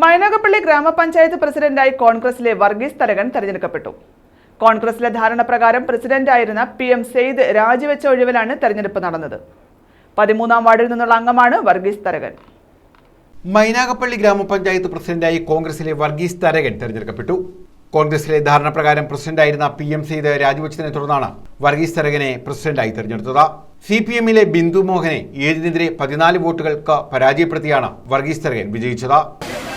മൈനാഗപ്പള്ളി ഗ്രാമപഞ്ചായത്ത് പ്രസിഡന്റായി കോൺഗ്രസിലെ വർഗീസ് തരകൻ തെരഞ്ഞെടുക്കപ്പെട്ടു. കോൺഗ്രസിലെ ധാരണപ്രകാരം പ്രസിഡന്റായിരുന്ന പി എം സെയ്ദ് രാജിവെച്ച ഒഴിവിലാണ് തെരഞ്ഞെടുപ്പ് നടന്നത്. പതിമൂന്നാം വാർഡിൽ നിന്നുള്ള അംഗമാണ് വർഗീസ് തരകൻ. മൈനാഗപ്പള്ളി ഗ്രാമപഞ്ചായത്ത് പ്രസിഡന്റായി കോൺഗ്രസിലെ വർഗീസ് തരകൻ തെരഞ്ഞെടുക്കപ്പെട്ടു. കോൺഗ്രസിലെ ധാരണപ്രകാരം പ്രസിഡന്റായിരുന്ന പി എം സെയ്ദ് രാജിവെച്ചതിനെ തുടർന്നാണ് വർഗീസ് തരകനെ പ്രസിഡന്റായി തെരഞ്ഞെടുത്തത്. സി പി എമ്മിലെ ബിന്ദു മോഹനെ ഏഴിനെതിരെ പതിനാല് വോട്ടുകൾക്ക് പരാജയപ്പെടുത്തിയാണ് വർഗീസ് തരകൻ വിജയിച്ചത്.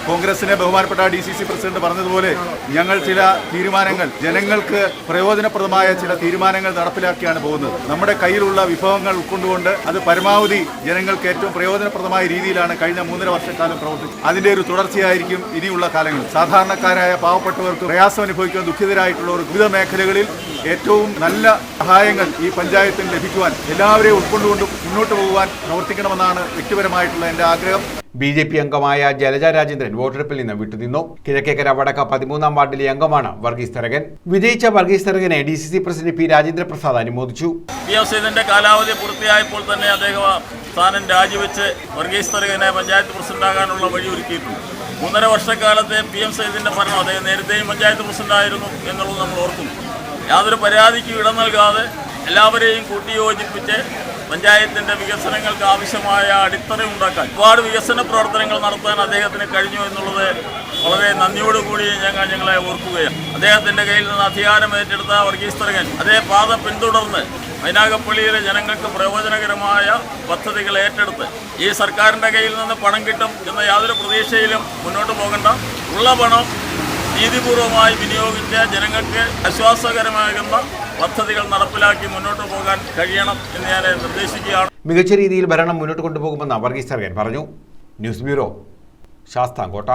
കോൺഗ്രസിനെ ബഹുമാനപ്പെട്ട ഡി സി സി പ്രസിഡന്റ് പറഞ്ഞതുപോലെ ഞങ്ങൾ ചില തീരുമാനങ്ങൾ ജനങ്ങൾക്ക് പ്രയോജനപ്രദമായ ചില തീരുമാനങ്ങൾ നടപ്പിലാക്കിയാണ് പോകുന്നത്. നമ്മുടെ കയ്യിലുള്ള വിഭവങ്ങൾ ഉൾക്കൊണ്ടുകൊണ്ട് അത് പരമാവധി ജനങ്ങൾക്ക് ഏറ്റവും പ്രയോജനപ്രദമായ രീതിയിലാണ് കഴിഞ്ഞ മൂന്നര വർഷക്കാലം പ്രവർത്തിച്ചത്. അതിന്റെ ഒരു തുടർച്ചയായിരിക്കും ഇനിയുള്ള കാലങ്ങൾ സാധാരണക്കാരായ പാവപ്പെട്ടവർക്ക് പ്രയാസം അനുഭവിക്കുന്ന ദുഃഖിതരായിട്ടുള്ളവർ വിവിധ മേഖലകളിൽ ഏറ്റവും നല്ല സഹായങ്ങൾ ഈ പഞ്ചായത്തിന് ലഭിക്കുവാൻ എല്ലാവരെയും ഉൾക്കൊണ്ടുകൊണ്ട് മുന്നോട്ട് പോകുവാൻ പ്രവർത്തിക്കണമെന്നാണ് വ്യക്തിപരമായിട്ടുള്ള എന്റെ ആഗ്രഹം. ബി ജെ പി അംഗമായ ജലജ രാജേന്ദ്രൻ വോട്ടെടുപ്പിൽ നിന്ന് വിട്ടുനിന്നു. കിഴക്കേക്കര വടക്ക പതിമൂന്നാം വാർഡിലെ അംഗമാണ് വർഗീസ് തരകൻ. വിജയിച്ച Varghese തരകനെ D C C president P Rajendra Prasad അനുമോദിച്ചു കാലാവധി പൂർത്തിയായപ്പോൾ തന്നെ അദ്ദേഹം സ്ഥാനം രാജിവെച്ച് വർഗീസ് തരകനെ പഞ്ചായത്ത് പ്രസിഡന്റാകാനുള്ള വഴി ഒരുക്കിയിട്ടുണ്ട്. മൂന്നര വർഷക്കാലത്തെ പി എം സൈദിന്റെ ഭരണം അദ്ദേഹം നേരത്തെയും പഞ്ചായത്ത് പ്രസിഡന്റായിരുന്നു എന്നുള്ളത് നമ്മൾ ഓർക്കുന്നു. യാതൊരു പരാതിക്കും ഇടം നൽകാതെ എല്ലാവരെയും കൂട്ടിയോജിപ്പിച്ച് പഞ്ചായത്തിന്റെ വികസനങ്ങൾക്ക് ആവശ്യമായ അടിത്തറ ഉണ്ടാക്കാൻ ഒരുപാട് വികസന പ്രവർത്തനങ്ങൾ നടത്താൻ അദ്ദേഹത്തിന് കഴിഞ്ഞു എന്നുള്ളത് വളരെ നന്ദിയോടുകൂടി ഞങ്ങൾ ഞങ്ങളെ ഓർക്കുകയാണ്. അദ്ദേഹത്തിന്റെ കയ്യിൽ നിന്ന് അധികാരം ഏറ്റെടുത്ത വർഗീസ് തരകൻ അതേ പാത പിന്തുടർന്ന് മൈനാഗപ്പള്ളിയിലെ ജനങ്ങൾക്ക് പ്രയോജനകരമായ പദ്ധതികൾ ഏറ്റെടുത്ത് ഈ സർക്കാരിന്റെ കയ്യിൽ നിന്ന് പണം കിട്ടും എന്ന യാതൊരു പ്രതീക്ഷയിലും മുന്നോട്ട് പോകേണ്ട. ഉള്ള പണം നീതിപൂർവമായി വിനിയോഗിച്ച് ജനങ്ങൾക്ക് ആശ്വാസകരമാകുന്ന പദ്ധതികൾ നടപ്പിലാക്കി മുന്നോട്ട് പോകാൻ കഴിയണം എന്ന് ഞാൻ നിർദ്ദേശിക്കുകയാണ്. മികച്ച രീതിയിൽ ഭരണം മുന്നോട്ട് കൊണ്ടുപോകുമെന്ന് വർഗീസ് തരകൻ പറഞ്ഞു. News bureau Sasthamkotta.